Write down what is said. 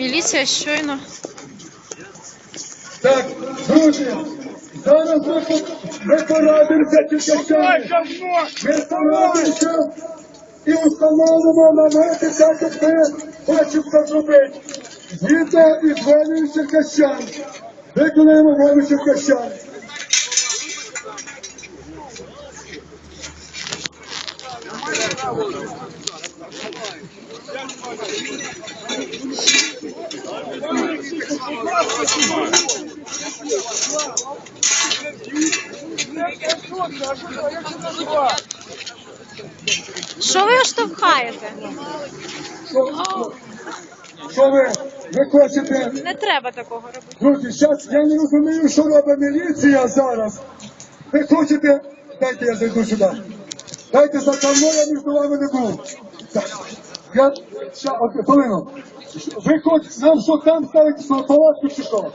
Міліція щойно. Так, друзі, зараз ми, порадимося тільки Ми порадимося і установимо намети, так як ми хочемо це зробити. Згідно із волею черкащан. Виконуємо волю черкащан. Що ви штовхаєте? Що, ви, ви хочете? Не треба такого робити. Друзі, зараз я не розумію, що робить міліція зараз. Ви хочете, дайте я зайду сюди. Дайте за давно я між вами не був. Я ще хвилину. Ви хочете нам що там ставити свою палатку чи що?